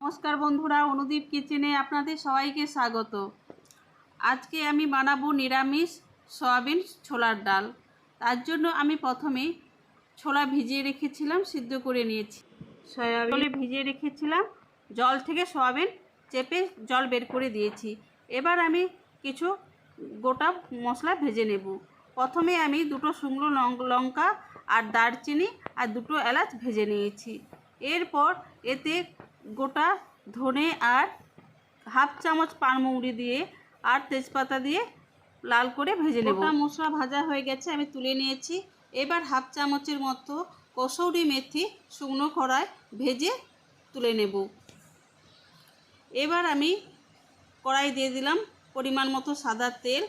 নমস্কার বন্ধুরা, অনুদীপ কিচেনে আপনাদের সবাইকে স্বাগত। আজকে আমি বানাবো নিরামিষ সয়াবিন ছোলার ডাল। তার জন্য আমি প্রথমে ছোলা ভিজিয়ে রেখেছিলাম, সিদ্ধ করে নিয়েছি। সয়াবিন ভিজিয়ে রেখেছিলাম, জল থেকে সয়াবিন চেপে জল বের করে দিয়েছি। এবার আমি কিছু গোটা মশলা ভেজে নেব। প্রথমে আমি দুটো শুকনো লঙ্কা আর দারচিনি আর দুটো এলাচ ভেজে নিয়েছি। এরপর এতে গোটা ধনে আর হাফ চামচ পানমৌরি দিয়ে আর তেজপাতা দিয়ে লাল করে ভেজে নেব। গোটা মশলা ভাজা হয়ে গেছে, আমি তুলে নিয়েছি। এবার হাফ চামচের মতো কসৌরি মেথি শুকনো কড়ায় ভেজে তুলে নেব। এবার আমি কড়াই দিয়ে দিলাম পরিমাণ মতো সাদা তেল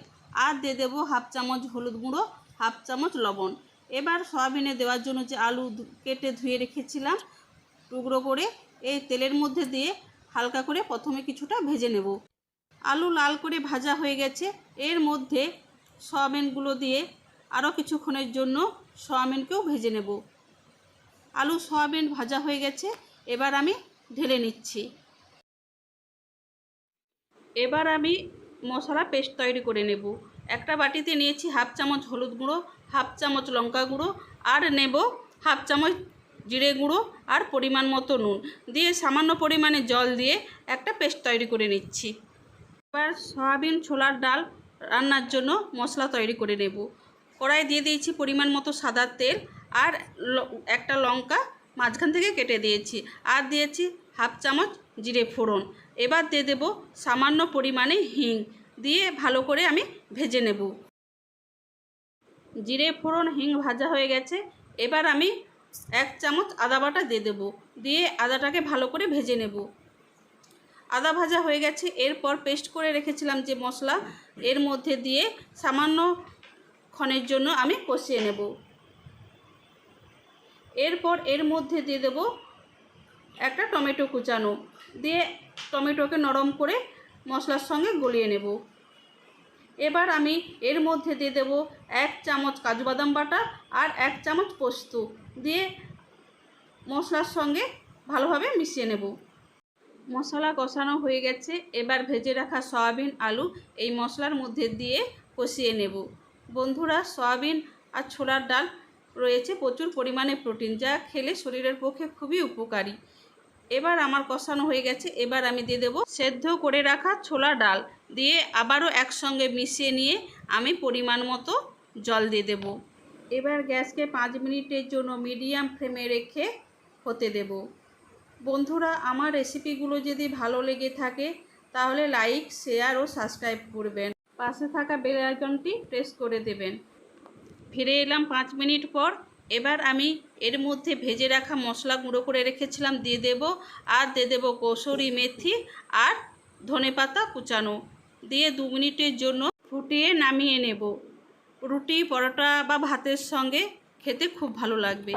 আর দিয়ে দেবো হাফ চামচ হলুদ গুঁড়ো, হাফ চামচ লবণ। এবার সয়াবিনে দেওয়ার জন্য যে আলু কেটে ধুয়ে রেখেছিলাম, টুকরো করে এই তেলের মধ্যে দিয়ে হালকা করে প্রথমে কিছুটা ভেজে নেব। আলু লাল করে ভাজা হয়ে গেছে। এর মধ্যে সয়াবিনগুলো দিয়ে আরও কিছুক্ষণের জন্য সয়াবিনকেও ভেজে নেব। আলু সয়াবিন ভাজা হয়ে গেছে। এবার আমি ঢেলে নিচ্ছি। এবার আমি মশলা পেস্ট তৈরি করে নেব। একটা বাটিতে নিয়েছি হাফ চামচ হলুদ গুঁড়ো, হাফ চামচ লঙ্কা গুঁড়ো আর নেব হাফ চামচ জিরে গুঁড়ো আর পরিমাণ মতো নুন। দিয়ে সামান্য পরিমাণে জল দিয়ে একটা পেস্ট তৈরি করে নিচ্ছি। এবার সয়াবিন ছোলার ডাল রান্নার জন্য মশলা তৈরি করে নেব। কড়াই দিয়ে দিয়েছি পরিমাণ মতো সাদা তেল আর একটা লঙ্কা মাঝখান থেকে কেটে দিয়েছি। আর দিয়েছি হাফ চামচ জিরে ফোড়ন। এবার দিয়ে দেব সামান্য পরিমাণে হিং। দিয়ে ভালো করে আমি ভেজে নেব। জিরে ফোড়ন, হিং ভাজা হয়ে গেছে। এবার আমি এক চামচ আদা বাটা দিয়ে দেবো। দিয়ে আদাটাকে ভালো করে ভেজে নেব। আদা ভাজা হয়ে গেছে। এরপর পেস্ট করে রেখেছিলাম যে মশলা, এর মধ্যে দিয়ে সামান্য ক্ষণের জন্য আমি কষিয়ে নেব। এরপর এর মধ্যে দিয়ে দেব একটা টমেটো কুচানো। দিয়ে টমেটোকে নরম করে মশলার সঙ্গে গলিয়ে নেব। এবার আমি এর মধ্যে দিয়ে দেব এক চামচ কাজু বাদাম বাটা আর এক চামচ পোস্ত দিয়ে মশলার সঙ্গে ভালোভাবে মিশিয়ে নেব। মশলা কষানো হয়ে গেছে, এবার ভেজে রাখা সয়াবিন, আলু এই মশলার মধ্যে দিয়ে কষিয়ে নেব। বন্ধুরা, সয়াবিন আর ছোলার ডাল রয়েছে প্রচুর পরিমাণে প্রোটিন, যা খেলে শরীরের পক্ষে খুবই উপকারী। এবার আমার কষানো হয়ে গেছে, এবার আমি দিয়ে দেবো সেদ্ধ করে রাখা ছোলা ডাল। দিয়ে আবারও একসঙ্গে মিশিয়ে নিয়ে আমি পরিমাণ মতো জল দিয়ে দেব। এবার গ্যাসকে পাঁচ মিনিটের জন্য মিডিয়াম ফ্লেমে রেখে হতে দেব। বন্ধুরা, আমার রেসিপিগুলো যদি ভালো লেগে থাকে, তাহলে লাইক, শেয়ার ও সাবস্ক্রাইব করবেন। পাশে থাকা বেল আইকনটি প্রেস করে দেবেন। ফিরে এলাম পাঁচ মিনিট পর। এবার আমি এর মধ্যে ভেজে রাখা মশলা গুঁড়ো করে রেখেছিলাম, দিয়ে দেব। আর দিয়ে দেবো কসুরি মেথি আর ধনেপাতা কুচানো। দিয়ে দু মিনিটের জন্য ফুটিয়ে নামিয়ে নেব। রুটি, পরোটা বা ভাতের সঙ্গে খেতে খুব ভালো লাগবে।